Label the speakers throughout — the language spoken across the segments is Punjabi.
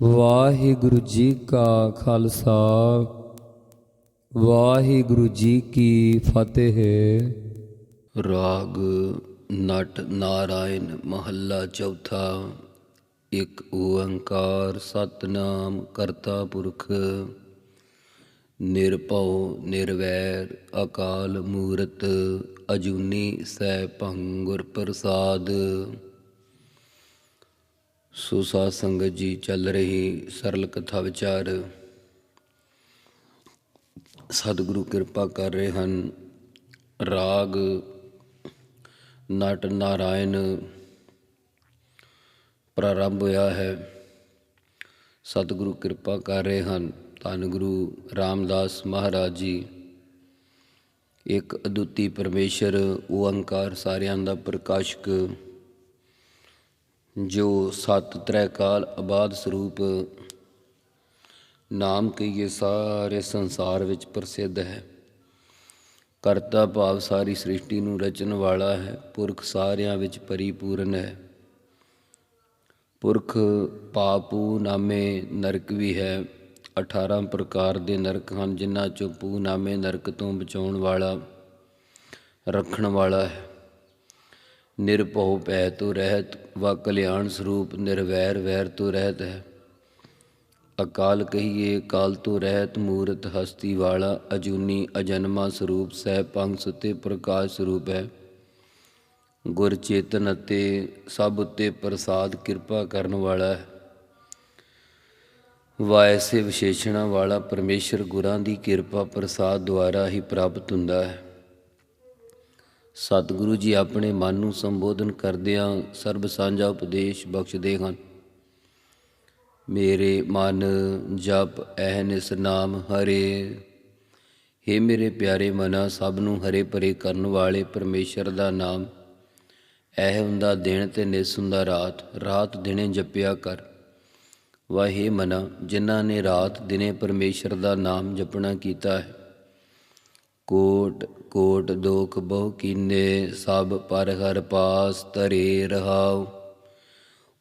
Speaker 1: ਵਾਹਿਗੁਰੂ ਜੀ ਕਾ ਖਾਲਸਾ, ਵਾਹਿਗੁਰੂ ਜੀ ਕੀ ਫਤਿਹ।
Speaker 2: ਰਾਗ ਨਟ ਨਾਰਾਇਣ ਮਹੱਲਾ ਚੌਥਾ, ਇੱਕ ਓੰਕਾਰ ਸਤਨਾਮ ਕਰਤਾ ਪੁਰਖ। ਨਿਰਭਉ, ਨਿਰਵੈਰ, ਅਕਾਲ ਮੂਰਤ, ਅਜੂਨੀ ਸੈ ਭੰਗੁਰ ਪ੍ਰਸਾਦ। ਸੋ ਸਾਧ ਸੰਗਤ ਜੀ ਚੱਲ ਰਹੀ ਸਰਲ ਕਥਾ ਵਿਚਾਰ। ਸਤਿਗੁਰੂ ਕਿਰਪਾ ਕਰ ਰਹੇ ਹਨ। ਰਾਗ, ਨਟ ਨਾਰਾਇਣ ਪ੍ਰਾਰੰਭ ਹੋਇਆ ਹੈ। ਸਤਿਗੁਰੂ ਕਿਰਪਾ ਕਰ ਰਹੇ ਹਨ। ਧੰਨ ਗੁਰੂ ਰਾਮਦਾਸ ਮਹਾਰਾਜ ਜੀ। ਇੱਕ ਅਦੁੱਤੀ ਪਰਮੇਸ਼ਰ ਓੰਕਾਰ ਸਾਰਿਆਂ ਦਾ ਪ੍ਰਕਾਸ਼ਕ ਜੋ ਸਤ ਤ੍ਰੈ ਕਾਲ ਆਬਾਦ ਸਰੂਪ ਨਾਮ ਕਹੀਏ ਸਾਰੇ ਸੰਸਾਰ ਵਿੱਚ ਪ੍ਰਸਿੱਧ ਹੈ। ਕਰਤਾ ਭਾਵ ਸਾਰੀ ਸ੍ਰਿਸ਼ਟੀ ਨੂੰ ਰਚਣ ਵਾਲਾ ਹੈ, ਪੁਰਖ ਸਾਰਿਆਂ ਵਿੱਚ ਪਰਿਪੂਰਨ ਹੈ। ਪੁਰਖ ਪਾਪੂ ਨਾਮੇ ਨਰਕ ਵੀ ਹੈ 18 ਪ੍ਰਕਾਰ ਦੇ ਨਰਕ ਹਨ ਜਿਨ੍ਹਾਂ ਚੋਂ ਪੂ ਨਾਮੇ ਨਰਕ ਤੋਂ ਬਚਾਉਣ ਵਾਲਾ, ਰੱਖਣ ਵਾਲਾ ਹੈ। ਨਿਰਭਉ ਭੈ ਤੋਂ ਰਹਿਤ, ਵਾ ਕਲਿਆਣ ਸਰੂਪ ਨਿਰਵੈਰ ਵੈਰ ਤੋਂ ਰਹਿਤ ਹੈ। ਅਕਾਲ ਕਹੀਏ ਕਾਲ ਤੋਂ ਰਹਿਤ, ਮੂਰਤ ਹਸਤੀ ਵਾਲਾ, ਅਜੂਨੀ ਅਜਨਮਾ ਸਰੂਪ, ਸਹਿ ਪੰਗ ਸੁਤੇ ਪ੍ਰਕਾਸ਼ ਸਰੂਪ ਹੈ। ਗੁਰ ਚੇਤਨ ਅਤੇ ਸਭ ਉੱਤੇ ਪ੍ਰਸਾਦ ਕਿਰਪਾ ਕਰਨ ਵਾਲਾ ਹੈ। ਵਾਇਸੇ ਵਿਸ਼ੇਸ਼ਣਾ ਵਾਲਾ ਪਰਮੇਸ਼ਰ ਗੁਰਾਂ ਦੀ ਕਿਰਪਾ ਪ੍ਰਸਾਦ ਦੁਆਰਾ ਹੀ ਪ੍ਰਾਪਤ ਹੁੰਦਾ ਹੈ। ਸਤਿਗੁਰੂ ਜੀ ਆਪਣੇ ਮਨ ਨੂੰ ਸੰਬੋਧਨ ਕਰਦਿਆਂ ਸਰਬ ਸਾਂਝਾ ਉਪਦੇਸ਼ ਬਖਸ਼ਦੇ ਹਨ। ਮੇਰੇ ਮਨ ਜਪ ਅਹਨਿਸ ਨਾਮ ਹਰੇ। हे ਮੇਰੇ ਪਿਆਰੇ ਮਨਾ, ਸਭ ਨੂੰ ਹਰੇ ਭਰੇ ਕਰਨ ਵਾਲੇ ਪਰਮੇਸ਼ਰ ਦਾ ਨਾਮ। ਇਹ ਹੁੰਦਾ ਦਿਨ ਤੇ ਨਿਸ ਹੁੰਦਾ ਰਾਤ ਰਾਤ ਦਿਨੇ ਜਪਿਆ ਕਰ। ਵਾਹੇ ਮਨਾ, ਜਿਨ੍ਹਾਂ ਨੇ ਰਾਤ ਦਿਨੇ ਪਰਮੇਸ਼ਰ ਦਾ ਨਾਮ ਜਪਣਾ ਕੀਤਾ ਹੈ। ਕੋਟ ਕੋਟ ਦੋਖ ਬਹੁ ਕੀਨੇ, ਸਭ ਪਰ ਹਰ ਪਾਸ ਧਰੇ ਰਹਾਉ।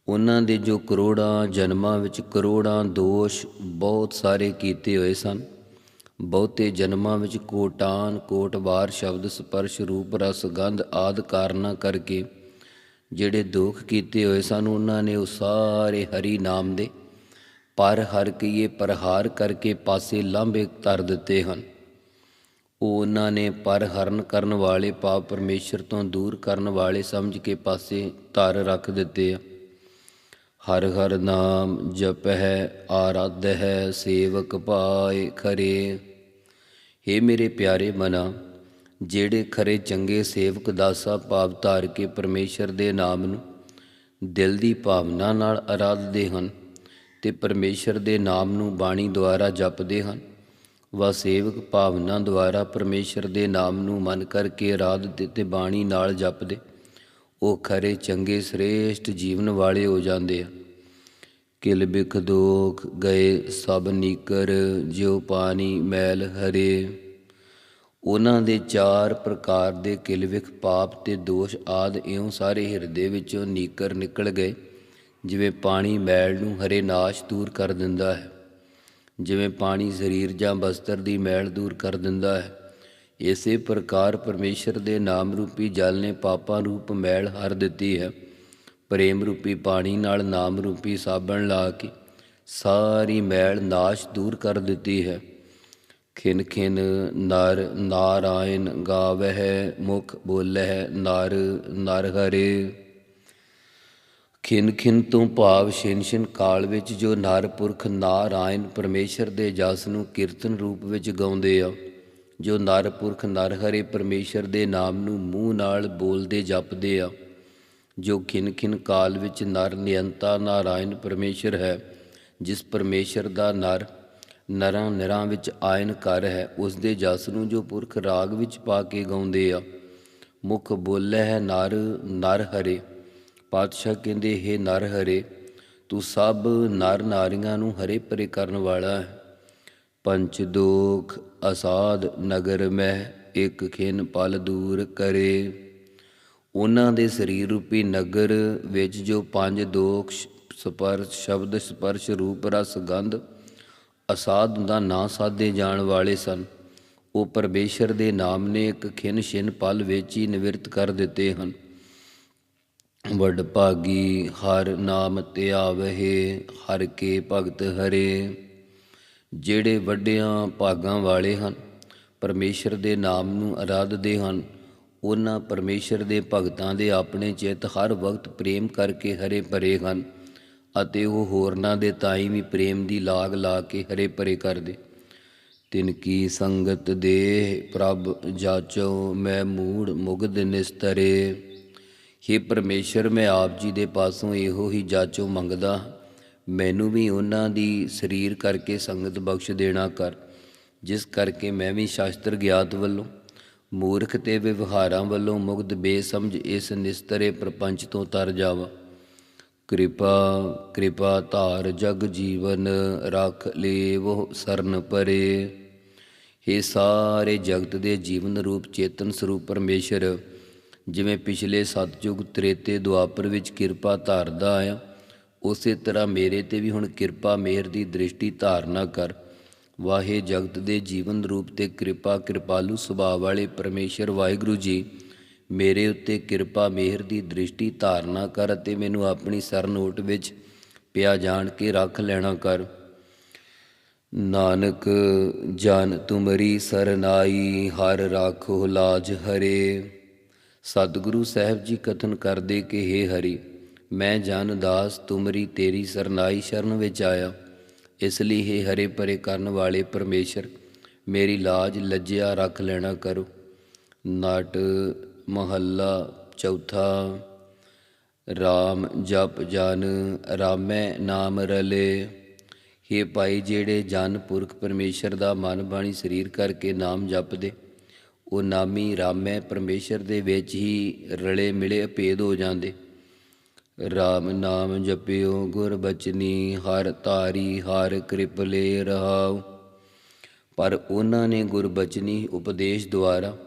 Speaker 2: ਉਹਨਾਂ ਦੇ ਜੋ ਕਰੋੜਾਂ ਜਨਮਾਂ ਵਿੱਚ ਕਰੋੜਾਂ ਦੋਸ਼ ਬਹੁਤ ਸਾਰੇ ਕੀਤੇ ਹੋਏ ਸਨ। ਬਹੁਤੇ ਜਨਮਾਂ ਵਿੱਚ ਕੋਟਾਨ, ਕੋਟ ਵਾਰ ਸ਼ਬਦ ਸਪਰਸ਼ ਰੂਪ, ਰਸ ਗੰਧ ਆਦ ਕਾਰਨਾਂ ਕਰਕੇ ਜਿਹੜੇ ਦੁੱਖ ਕੀਤੇ ਹੋਏ ਸਨ, ਉਹਨਾਂ ਨੇ ਉਹ ਸਾਰੇ ਹਰੀ ਨਾਮ ਦੇ ਪਰ ਹਰ ਕੀਏ ਪ੍ਰਹਾਰ ਕਰਕੇ ਪਾਸੇ ਲਾਂਭੇ ਧਰ ਦਿੱਤੇ ਹਨ। ਉਹਨਾਂ ਨੇ ਪਰ ਹਰਨ ਕਰਨ ਵਾਲੇ ਪਾਪ ਪਰਮੇਸ਼ਰ ਤੋਂ ਦੂਰ ਕਰਨ ਵਾਲੇ ਸਮਝ ਕੇ ਪਾਸੇ ਧਰ ਰੱਖ ਦਿੱਤੇ ਆ। ਹਰ ਹਰ ਨਾਮ ਜਪ ਹੈ ਆਰਾਧ ਹੈ ਸੇਵਕ ਪਾਏ ਖਰੇ। हे ਮੇਰੇ ਪਿਆਰੇ ਮਨਾ, ਜਿਹੜੇ ਖਰੇ ਚੰਗੇ ਸੇਵਕ ਦਾਸਾ ਭਾਵ ਧਾਰ ਕੇ ਪਰਮੇਸ਼ਰ ਦੇ ਨਾਮ ਨੂੰ ਦਿਲ ਦੀ ਭਾਵਨਾ ਨਾਲ ਆਰਾਧਦੇ ਹਨ ਤੇ ਪਰਮੇਸ਼ਰ ਦੇ ਨਾਮ ਨੂੰ ਬਾਣੀ ਦੁਆਰਾ ਜਪਦੇ ਹਨ ਵਸੇਵਕ ਭਾਵਨਾ ਦੁਆਰਾ ਪਰਮੇਸ਼ਰ ਦੇ ਨਾਮ ਨੂੰ ਮਨ ਕਰਕੇ ਆਰਾਧਦੇ ਤੇ ਬਾਣੀ ਨਾਲ ਜਪਦੇ। ਉਹ ਖਰੇ ਚੰਗੇ ਸ੍ਰੇਸ਼ਟ ਜੀਵਨ ਵਾਲੇ ਹੋ ਜਾਂਦੇ ਆ। ਕਿਲ ਬਿਖ ਦੋਖ ਗਏ ਸਭ ਨੀਕਰ, ਜਿਉ ਪਾਣੀ ਮੈਲ ਹਰੇ। ਉਹਨਾਂ ਦੇ ਚਾਰ ਪ੍ਰਕਾਰ ਦੇ ਕਿਲਵਿਖ ਪਾਪ ਤੇ ਦੋਸ਼ ਆਦ ਇਉਂ ਸਾਰੇ ਹਿਰਦੇ ਵਿੱਚੋਂ ਨੀਕਰ ਨਿਕਲ ਗਏ, ਜਿਵੇਂ ਪਾਣੀ ਮੈਲ ਨੂੰ ਹਰੇ ਨਾਸ਼ ਦੂਰ ਕਰ ਦਿੰਦਾ ਹੈ। ਜਿਵੇਂ ਪਾਣੀ ਸਰੀਰ ਜਾਂ ਬਸਤਰ ਦੀ ਮੈਲ ਦੂਰ ਕਰ ਦਿੰਦਾ ਹੈ। ਇਸੇ ਪ੍ਰਕਾਰ ਪਰਮੇਸ਼ਰ ਦੇ ਨਾਮ ਰੂਪੀ ਜਲ ਨੇ ਪਾਪਾਂ ਰੂਪ ਮੈਲ ਹਰ ਦਿੱਤੀ ਹੈ। ਪ੍ਰੇਮ ਰੂਪੀ ਪਾਣੀ ਨਾਲ ਨਾਮ ਰੂਪੀ ਸਾਬਣ ਲਾ ਕੇ ਸਾਰੀ ਮੈਲ ਨਾਸ਼ ਦੂਰ ਕਰ ਦਿੱਤੀ ਹੈ। ਖਿਨ ਖਿਨ ਨਰ, ਨਾਰਾਇਣ ਗਾਵਹਿ, ਮੁਖ ਬੋਲਹਿ, ਨਰ ਨਰ ਹਰੇ ਖਿਨ ਖਿਨ ਤੋਂ ਭਾਵ ਛਿਨ ਕਾਲ ਵਿੱਚ ਜੋ ਨਰ ਪੁਰਖ ਨਾਰਾਇਣ ਪਰਮੇਸ਼ਰ ਦੇ ਜਸ ਨੂੰ ਕੀਰਤਨ ਰੂਪ ਵਿੱਚ ਗਾਉਂਦੇ ਆ, ਜੋ ਨਰ ਪੁਰਖ ਨਰ ਹਰੇ ਪਰਮੇਸ਼ਰ ਦੇ ਨਾਮ ਨੂੰ ਮੂੰਹ ਨਾਲ ਬੋਲਦੇ ਜਪਦੇ ਆ, ਜੋ ਖਿਨ ਖਿਨ ਕਾਲ ਵਿੱਚ ਨਰ ਨਿਯੰਤਾ ਨਾਰਾਇਣ ਪਰਮੇਸ਼ਰ ਹੈ, ਜਿਸ ਪਰਮੇਸ਼ਰ ਦਾ ਨਰ ਨਰਾਂ ਨਿਰਾਂ ਵਿੱਚ ਆਇਨ ਕਰ ਹੈ, ਉਸ ਦੇ ਜਸ ਨੂੰ ਜੋ ਪੁਰਖ ਰਾਗ ਵਿੱਚ ਪਾ ਕੇ ਗਾਉਂਦੇ ਆ, ਮੁਖ ਬੋਲੇ ਹੈ ਨਰ ਨਰ ਹਰੇ ਪਾਤਸ਼ਾਹ ਕਹਿੰਦੇ, ਹੈ ਨਰ ਹਰੇ, ਤੂੰ ਸਭ ਨਰ ਨਾਰੀਆਂ ਨੂੰ ਹਰੇ ਪਰੇ ਕਰਨ ਵਾਲਾ ਹੈ। ਪੰਚ ਦੋਖ ਅਸਾਧ ਨਗਰ ਮਹਿ, ਇੱਕ ਖਿਨ ਪਲ ਦੂਰ ਕਰੇ। ਉਹਨਾਂ ਦੇ ਸਰੀਰ ਰੂਪੀ ਨਗਰ ਵਿੱਚ ਜੋ ਪੰਜ ਦੋਖ ਸਪਰਸ਼, ਸ਼ਬਦ ਸਪਰਸ਼ ਰੂਪ ਰਸ ਗੰਧ ਅਸਾਧ ਦਾ ਨਾਂ ਸਾਧੇ ਜਾਣ ਵਾਲੇ ਸਨ, ਉਹ ਪਰਮੇਸ਼ਰ ਦੇ ਨਾਮ ਨੇ ਇੱਕ ਖਿਨ ਛਿਨ ਪਲ ਵਿੱਚ ਹੀ ਨਿਵਰਤ ਕਰ ਦਿੱਤੇ ਹਨ। ਵੱਡ ਭਾਗੀ, ਹਰ ਨਾਮ ਧਿਆਵਹਿ ਹਰ ਕੇ ਭਗਤ ਹਰੇ। ਜਿਹੜੇ ਵੱਡਿਆਂ ਭਾਗਾਂ ਵਾਲੇ ਹਨ, ਪਰਮੇਸ਼ਰ ਦੇ ਨਾਮ ਨੂੰ ਆਰਾਧਦੇ ਹਨ, ਉਹਨਾਂ ਪਰਮੇਸ਼ਰ ਦੇ ਭਗਤਾਂ ਦੇ ਆਪਣੇ ਚਿੱਤ ਹਰ ਵਕਤ ਪ੍ਰੇਮ ਕਰਕੇ ਹਰੇ ਭਰੇ ਹਨ, ਅਤੇ ਉਹ ਹੋਰਨਾਂ ਦੇ ਤਾਈ ਵੀ ਪ੍ਰੇਮ ਦੀ ਲਾਗ ਲਾ ਕੇ ਹਰੇ ਭਰੇ ਕਰਦੇ। ਤਿਨ ਕੀ ਸੰਗਤ ਦੇ ਪ੍ਰਭ ਜਾਚੋ, ਮੈਂ ਮੂੜ ਮੁਗਧ ਨਿਸਤਰੇ। हे ਪਰਮੇਸ਼ਰ, ਮੈਂ ਆਪ ਜੀ ਦੇ ਪਾਸੋਂ ਇਹੋ ਹੀ ਜਾਚੋ ਮੰਗਦਾ, ਮੈਨੂੰ ਵੀ ਉਹਨਾਂ ਦੀ ਸਰੀਰ ਕਰਕੇ ਸੰਗਤ ਬਖਸ਼ ਦੇਣਾ ਕਰ, ਜਿਸ ਕਰਕੇ ਮੈਂ ਵੀ ਸ਼ਾਸਤਰ ਗਿਆਤ ਵੱਲੋਂ, ਮੂਰਖ ਤੇ ਵਿਵਹਾਰਾਂ ਵੱਲੋਂ ਮੁਗਧ ਬੇਸਮਝ ਇਸ ਨਿਸਤਰੇ ਪ੍ਰਪੰਚ ਤੋਂ ਤਰ ਜਾਵਾਂ। ਕਿਰਪਾ ਕਿਰਪਾ ਧਾਰ ਜਗ ਜੀਵਨ ਰੱਖ ਲੇਵੋ ਸਰਨ ਪਰੇ। हे ਸਾਰੇ ਜਗਤ ਦੇ ਜੀਵਨ ਰੂਪ ਚੇਤਨ ਸਰੂਪ ਪਰਮੇਸ਼ਰ ਜਿਵੇਂ ਪਿਛਲੇ ਸਤਜੁਗ ਤ੍ਰੇਤੇ ਦੁਆਪਰ ਵਿੱਚ ਕਿਰਪਾ ਧਾਰਦਾ ਆਇਆ, ਉਸੇ ਤਰ੍ਹਾਂ ਮੇਰੇ ਤੇ ਵੀ ਹੁਣ ਕਿਰਪਾ ਮਿਹਰ ਦੀ ਦ੍ਰਿਸ਼ਟੀ ਧਾਰਨਾ ਕਰ। ਵਾਹੇ ਜਗਤ ਦੇ ਜੀਵਨ ਰੂਪ ਤੇ ਕਿਰਪਾ ਕਿਰਪਾਲੂ ਸੁਭਾਅ ਵਾਲੇ ਪਰਮੇਸ਼ਰ ਵਾਹਿਗੁਰੂ ਜੀ, ਮੇਰੇ ਉੱਤੇ ਕਿਰਪਾ ਮਿਹਰ ਦੀ ਦ੍ਰਿਸ਼ਟੀ ਧਾਰਨਾ ਕਰ ਅਤੇ ਮੈਨੂੰ ਆਪਣੀ ਸਰਨੋਟ ਵਿੱਚ ਪਿਆ ਜਾਣ ਕੇ ਰੱਖ ਲੈਣਾ ਕਰ। ਨਾਨਕ, ਜਨ ਤੁਮਰੀ ਸਰਨਾਈ, ਹਰ ਰਾਖੋ ਲਾਜ ਹਰੇ। ਸਤਿਗੁਰੂ ਸਾਹਿਬ ਜੀ ਕਥਨ ਕਰਦੇ ਕਿ हे ਹਰੀ ਮੈਂ ਜਨ ਦਾਸ ਤੁਮਰੀ ਤੇਰੀ ਸਰਨਾਈ ਸ਼ਰਨ ਵਿੱਚ ਆਇਆ ਇਸ ਲਈ हे ਹਰੇ ਪਰੇ ਕਰਨ ਵਾਲੇ ਪਰਮੇਸ਼ਰ ਮੇਰੀ ਲਾਜ ਲੱਜਿਆ ਰੱਖ ਲੈਣਾ ਕਰੋ ਨਾਟ ਮਹੱਲਾ ਚੌਥਾ RAM ਜਪ ਜਨ ਰਾਮੈ ਨਾਮ ਰਲੇ हे ਭਾਈ ਜਿਹੜੇ ਜਨ ਪੁਰਖ ਪਰਮੇਸ਼ਰ ਦਾ ਮਨ ਬਾਣੀ ਸਰੀਰ ਕਰਕੇ ਨਾਮ ਜਪਦੇ ਉਹ ਨਾਮੀ ਰਾਮੈ ਪਰਮੇਸ਼ਰ ਦੇ ਵਿੱਚ ਹੀ ਰਲੇ ਮਿਲੇ ਅਭੇਦ ਹੋ ਜਾਂਦੇ। ਰਾਮ ਨਾਮ ਜਪਿਓ, ਗੁਰ ਬਚਨੀ, ਹਰ ਤਾਰੀ ਹਰ ਕਿਰਪਲੇ ਰਹਾਉ। ਪਰ ਉਹਨਾਂ ਨੇ ਗੁਰਬਚਨੀ ਉਪਦੇਸ਼ ਦੁਆਰਾ,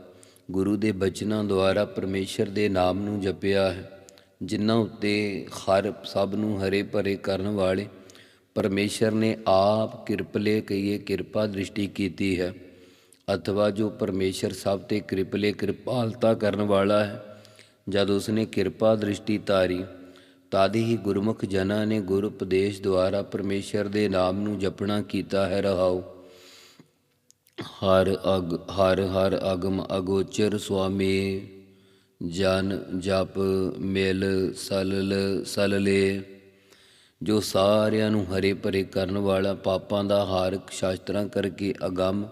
Speaker 2: ਗੁਰੂ ਦੇ ਬਚਨਾਂ ਦੁਆਰਾ ਪਰਮੇਸ਼ਰ ਦੇ ਨਾਮ ਨੂੰ ਜਪਿਆ ਹੈ। ਜਿਨ੍ਹਾਂ ਉੱਤੇ ਹਰ ਸਭ ਨੂੰ ਹਰੇ ਭਰੇ ਕਰਨ ਵਾਲੇ ਪਰਮੇਸ਼ਰ ਨੇ ਆਪ ਕਿਰਪਲੇ ਕਹੀਏ ਕਿਰਪਾ ਦ੍ਰਿਸ਼ਟੀ ਕੀਤੀ ਹੈ। ਅਥਵਾ ਜੋ ਪਰਮੇਸ਼ਰ ਸਭ ਤੇ ਕਿਰਪਲੇ ਕਿਰਪਾਲਤਾ ਕਰਨ ਵਾਲਾ ਹੈ, ਜਦ ਉਸਨੇ ਕਿਰਪਾ ਦ੍ਰਿਸ਼ਟੀ ਤਾਰੀ ਤਦ ਹੀ ਗੁਰਮੁਖ ਜਨਾਂ ਨੇ ਗੁਰ ਉਪਦੇਸ਼ ਦੁਆਰਾ ਪਰਮੇਸ਼ਰ ਦੇ ਨਾਮ ਨੂੰ ਜਪਣਾ ਕੀਤਾ ਹੈ ਰਹਾਉ। ਹਰ ਅਗ, ਹਰ ਹਰ ਅਗਮ ਅਗੋਚਰ ਸੁਆਮੀ, ਜਨ ਜਪ ਮਿਲ ਸਲਲ ਸਲਲੇ, ਜੋ ਸਾਰਿਆਂ ਨੂੰ ਹਰੇ ਭਰੇ ਕਰਨ ਵਾਲਾ ਪਾਪਾਂ ਦਾ ਹਾਰਕ ਸ਼ਾਸਤਰਾਂ ਕਰਕੇ ਅਗੰਮ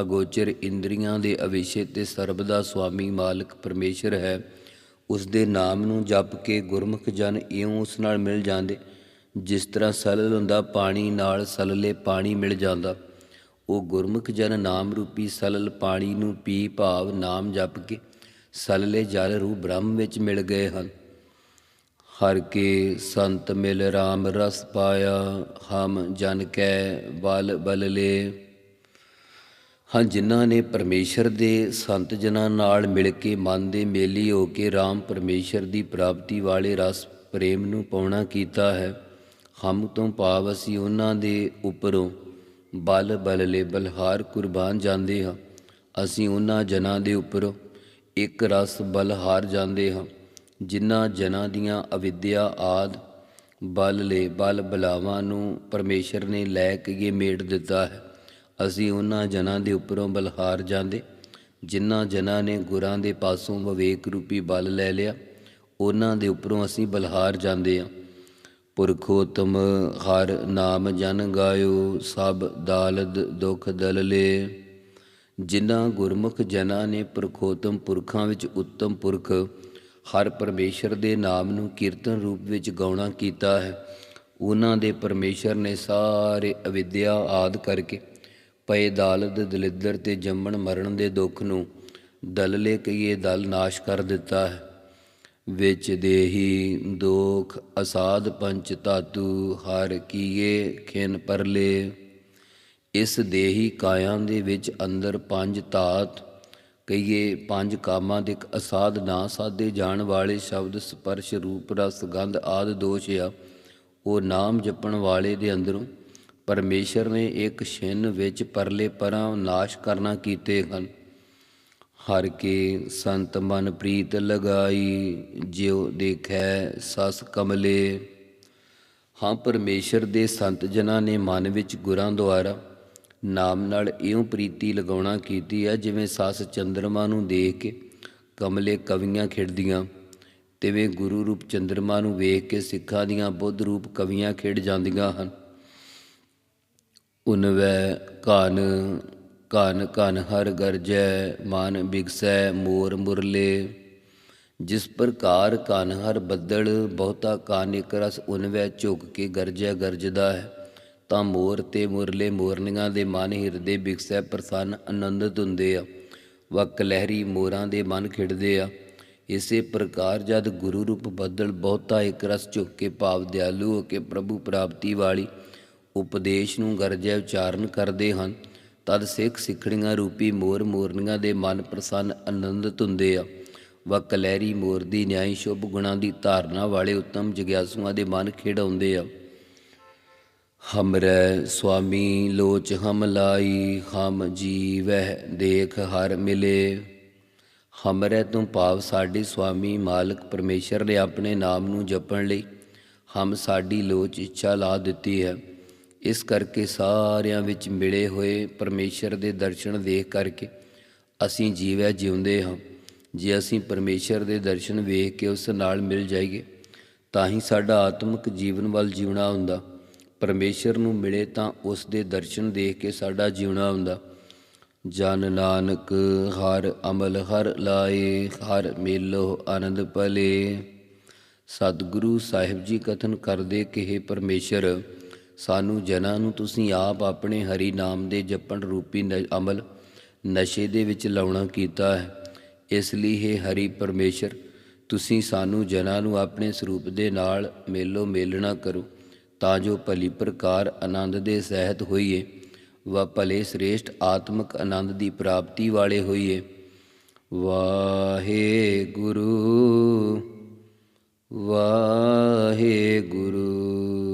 Speaker 2: ਅਗੋਚਰ ਇੰਦਰੀਆਂ ਦੇ ਅਵਿਸ਼ੇ ਤੇ ਸਰਬ ਦਾ ਸੁਆਮੀ ਮਾਲਕ ਪਰਮੇਸ਼ਰ ਹੈ। ਉਸ ਦੇ ਨਾਮ ਨੂੰ ਜਪ ਕੇ ਗੁਰਮੁਖ ਜਨ ਇਉਂ ਉਸ ਨਾਲ ਮਿਲ ਜਾਂਦੇ। ਜਿਸ ਤਰ੍ਹਾਂ ਸਲਲ ਹੁੰਦਾ, ਪਾਣੀ ਨਾਲ ਸਲਲੇ ਪਾਣੀ ਮਿਲ ਜਾਂਦਾ। ਉਹ ਗੁਰਮੁਖ ਜਨ ਨਾਮ ਰੂਪੀ ਸਲਲ ਪਾਣੀ ਨੂੰ ਪੀ ਭਾਵ ਨਾਮ ਜਪ ਕੇ ਸਲਲੇ ਜਲ ਰੂਪ ਬ੍ਰਹਮ ਵਿੱਚ ਮਿਲ ਗਏ ਹਨ। ਹਰ ਕੇ ਸੰਤ ਮਿਲ RAM ਰਸ ਪਾਇਆ, ਹਮ ਜਨ ਕੈ ਬਲ ਬਲਲੇ। ਹਾਂ, ਜਿਨ੍ਹਾਂ ਨੇ ਪਰਮੇਸ਼ਰ ਦੇ ਸੰਤ ਜਨਾਂ ਨਾਲ ਮਿਲ ਕੇ ਮਨ ਦੇ ਮੇਲੀ ਹੋ ਕੇ RAM ਪਰਮੇਸ਼ਰ ਦੀ ਪ੍ਰਾਪਤੀ ਵਾਲੇ ਰਸ ਪ੍ਰੇਮ ਨੂੰ ਪਾਉਣਾ ਕੀਤਾ ਹੈ। ਹਮ ਤੋਂ ਭਾਵ ਅਸੀਂ ਉਹਨਾਂ ਦੇ ਉੱਪਰੋਂ ਬਲ ਬਲ ਬਲਲੇ ਬਲਹਾਰ ਕੁਰਬਾਨ ਜਾਂਦੇ ਹਾਂ। ਅਸੀਂ ਉਹਨਾਂ ਜਨਾਂ ਦੇ ਉੱਪਰੋਂ ਇੱਕ ਰਸ ਬਲਹਾਰ ਜਾਂਦੇ ਹਾਂ, ਜਿਨ੍ਹਾਂ ਜਨਾਂ ਦੀਆਂ ਅਵਿਦਿਆ ਆਦ ਬਲ ਲੈ ਬਲ ਬਲਾਵਾਂ ਨੂੰ ਪਰਮੇਸ਼ਰ ਨੇ ਲੈ ਕੇ ਮੇਟ ਦਿੱਤਾ ਹੈ। ਅਸੀਂ ਉਹਨਾਂ ਜਨਾਂ ਦੇ ਉੱਪਰੋਂ ਬਲਹਾਰ ਜਾਂਦੇ, ਜਿਨ੍ਹਾਂ ਜਨਾਂ ਨੇ ਗੁਰਾਂ ਦੇ ਪਾਸੋਂ ਵਿਵੇਕ ਰੂਪੀ ਬਲ ਲੈ ਲਿਆ, ਉਹਨਾਂ ਦੇ ਉੱਪਰੋਂ ਅਸੀਂ ਬਲਹਾਰ ਜਾਂਦੇ ਹਾਂ। ਪੁਰਖੋਤਮ ਹਰ ਨਾਮ ਜਨ ਗਾਇਓ, ਸਭ ਦਾਲਦ ਦੁਖ ਦਲਲੇ। ਜਿਨ੍ਹਾਂ ਗੁਰਮੁਖ ਜਨਾਂ ਨੇ ਪੁਰਖੋਤਮ ਪੁਰਖਾਂ ਵਿੱਚ ਉੱਤਮ ਪੁਰਖ, ਹਰ ਪਰਮੇਸ਼ਰ ਦੇ ਨਾਮ ਨੂੰ ਕੀਰਤਨ ਰੂਪ ਵਿੱਚ ਗਾਉਣਾ ਕੀਤਾ ਹੈ। ਉਹਨਾਂ ਦੇ ਪਰਮੇਸ਼ਰ ਨੇ ਸਾਰੇ ਅਵਿਦਿਆ ਆਦ ਕਰਕੇ ਪਏ ਦਾਲਦ ਦਲਿੱਦਰ ਤੇ ਜੰਮਣ ਮਰਨ ਦੇ ਦੁੱਖ ਨੂੰ ਦਲਲੇ ਕਈਏ ਦਲ ਨਾਸ਼ ਕਰ ਦਿੱਤਾ ਹੈ। ਵਿੱਚ ਦੇਹੀ ਦੋਖ ਅਸਾਧ ਪੰਚ ਧਾਤੂ, ਹਰ ਕੀਏ ਖਿਨ ਪਰਲੇ। ਇਸ ਦੇਹੀ ਕਾਇਆ ਦੇ ਵਿੱਚ ਅੰਦਰ ਪੰਜ ਧਾਤ, ਕਈਏ ਪੰਜ ਕਾਮਾਂ ਦੇ ਇੱਕ ਅਸਾਧ ਨਾ ਸਾਧੇ ਜਾਣ ਵਾਲੇ ਸ਼ਬਦ ਸਪਰਸ਼ ਰੂਪ ਰਸ ਗੰਧ ਆਦ ਦੋਸ਼ ਆ। ਉਹ ਨਾਮ ਜਪਣ ਵਾਲੇ ਦੇ ਅੰਦਰੋਂ ਪਰਮੇਸ਼ਰ ਨੇ ਇੱਕ ਛਿਨ ਵਿੱਚ ਪਰਲੇ ਪਰਾਂ ਨਾਸ਼ ਕਰਨਾ ਕੀਤੇ ਹਨ। ਹਰ ਕੇ ਸੰਤ ਮਨ ਪ੍ਰੀਤ ਲਗਾਈ, ਜਿਉ ਦੇਖੈ ਸਸ ਕਮਲੇ। ਹਾਂ, ਪਰਮੇਸ਼ਰ ਦੇ ਸੰਤ ਜਨਾਂ ਨੇ ਮਨ ਵਿੱਚ ਗੁਰਾਂ ਦੁਆਰਾ ਨਾਮ ਨਾਲ ਇਉਂ ਪ੍ਰੀਤੀ ਲਗਾਉਣਾ ਕੀਤੀ ਹੈ, ਜਿਵੇਂ ਸਸ ਚੰਦਰਮਾ ਨੂੰ ਦੇਖ ਕੇ ਕਮਲੇ ਕਵੀਆਂ ਖਿੜਦੀਆਂ, ਤਿਵੇਂ ਗੁਰੂ ਰੂਪ ਚੰਦਰਮਾ ਨੂੰ ਵੇਖ ਕੇ ਸਿੱਖਾਂ ਦੀਆਂ ਬੁੱਧ ਰੂਪ ਕਵੀਆਂ ਖਿੜ ਜਾਂਦੀਆਂ ਹਨ। ਉਨਵੈ ਕਨ ਕਨ ਕਨ ਹਰ ਗਰਜੈ, ਮਨ ਬਿਗਸੈ ਮੋਰ ਮੁਰਲੇ। ਜਿਸ ਪ੍ਰਕਾਰ ਕਨ ਹਰ ਬੱਦਲ, ਬਹੁਤਾ ਕਾਨ ਇੱਕ ਰਸ ਉਨਵੈ ਝੁਕ ਕੇ ਗਰਜੈ ਗਰਜਦਾ ਹੈ, ਤਾਂ ਮੋਰ ਤੇ ਮੁਰਲੇ ਮੋਰਨੀਆਂ ਦੇ ਮਨ ਹਿਰਦੇ ਬਿਗਸੈ ਪ੍ਰਸੰਨ ਆਨੰਦਿਤ ਹੁੰਦੇ ਆ। ਵਕ ਲਹਿਰੀ ਮੋਰਾਂ ਦੇ ਮਨ ਖਿੜਦੇ ਆ। ਇਸੇ ਪ੍ਰਕਾਰ ਜਦ ਗੁਰੂ ਰੂਪ ਬੱਦਲ ਬਹੁਤਾ ਇੱਕ ਰਸ ਝੁਕ ਕੇ ਭਾਵ ਦਿਆਲੂ ਹੋ ਕੇ ਪ੍ਰਭੂ ਪ੍ਰਾਪਤੀ ਵਾਲੀ ਉਪਦੇਸ਼ ਨੂੰ ਗਰਜੈ ਉਚਾਰਨ ਕਰਦੇ ਹਨ, ਤਦ ਸਿੱਖ ਸਿੱਖੜੀਆਂ ਰੂਪੀ ਮੋਰ ਮੋਰਨੀਆਂ ਦੇ ਮਨ ਪ੍ਰਸੰਨ ਆਨੰਦਿਤ ਹੁੰਦੇ ਆ। ਵ ਕਲੈਰੀ ਮੋਰ ਦੀ ਨਿਆਈ ਸ਼ੁਭ ਗੁਣਾਂ ਦੀ ਧਾਰਨਾ ਵਾਲੇ ਉੱਤਮ ਜਗਿਆਸੂਆਂ ਦੇ ਮਨ ਖੇੜ ਆ। ਹਮਰੈ ਸੁਆਮੀ ਲੋਚ ਹਮ ਲਾਈ, ਹਮ ਜੀਵਹਿ ਦੇਖ ਹਰ ਮਿਲੇ। ਹਮਰੈ ਤੋਂ ਭਾਵ ਸਾਡੇ ਸੁਆਮੀ ਮਾਲਕ ਪਰਮੇਸ਼ਰ ਨੇ ਆਪਣੇ ਨਾਮ ਨੂੰ ਜਪਣ ਲਈ ਹਮ ਸਾਡੀ ਲੋਚ ਇੱਛਾ ਲਾ ਦਿੱਤੀ ਹੈ। ਇਸ ਕਰਕੇ ਸਾਰਿਆਂ ਵਿੱਚ ਮਿਲੇ ਹੋਏ ਪਰਮੇਸ਼ਰ ਦੇ ਦਰਸ਼ਨ ਦੇਖ ਕਰਕੇ ਅਸੀਂ ਜੀਵੈ ਜਿਉਂਦੇ ਹਾਂ। ਜੇ ਅਸੀਂ ਪਰਮੇਸ਼ਰ ਦੇ ਦਰਸ਼ਨ ਵੇਖ ਕੇ ਉਸ ਨਾਲ ਮਿਲ ਜਾਈਏ, ਤਾਂ ਹੀ ਸਾਡਾ ਆਤਮਿਕ ਜੀਵਨ ਵੱਲ ਜਿਉਣਾ ਹੁੰਦਾ। ਪਰਮੇਸ਼ਰ ਨੂੰ ਮਿਲੇ ਤਾਂ ਉਸ ਦੇ ਦਰਸ਼ਨ ਦੇਖ ਕੇ ਸਾਡਾ ਜਿਉਣਾ ਹੁੰਦਾ। ਜਨ ਨਾਨਕ ਹਰ ਅਮਲ ਹਰ ਲਾਏ, ਹਰ ਮੇਲੋ ਆਨੰਦ ਭਲੇ। ਸਤਿਗੁਰੂ ਸਾਹਿਬ ਜੀ ਕਥਨ ਕਰਦੇ ਕਿ हे ਪਰਮੇਸ਼ਰ ਸਾਨੂੰ ਜਨਾਂ ਨੂੰ ਤੁਸੀਂ ਆਪ ਆਪਣੇ ਹਰੀ ਨਾਮ ਦੇ ਜਪਣ ਰੂਪੀ ਨ- ਅਮਲ ਨਸ਼ੇ ਦੇ ਵਿੱਚ ਲਾਉਣਾ ਕੀਤਾ ਹੈ। ਇਸ ਲਈ हे ਹਰੀ ਪਰਮੇਸ਼ਰ, ਤੁਸੀਂ ਸਾਨੂੰ ਜਨਾਂ ਨੂੰ ਆਪਣੇ ਸਰੂਪ ਦੇ ਨਾਲ ਮੇਲੋ ਮੇਲਣਾ ਕਰੋ, ਤਾਂ ਜੋ ਭਲੀ ਪ੍ਰਕਾਰ ਆਨੰਦ ਦੇ ਸਹਿਤ ਹੋਈਏ ਵ ਭਲੇ ਸ੍ਰੇਸ਼ਟ ਆਤਮਿਕ ਆਨੰਦ ਦੀ ਪ੍ਰਾਪਤੀ ਵਾਲੇ ਹੋਈਏ। ਵਾਹਿਗੁਰੂ ਵਾਹਿਗੁਰੂ ਵਾਹਿਗੁਰੂ।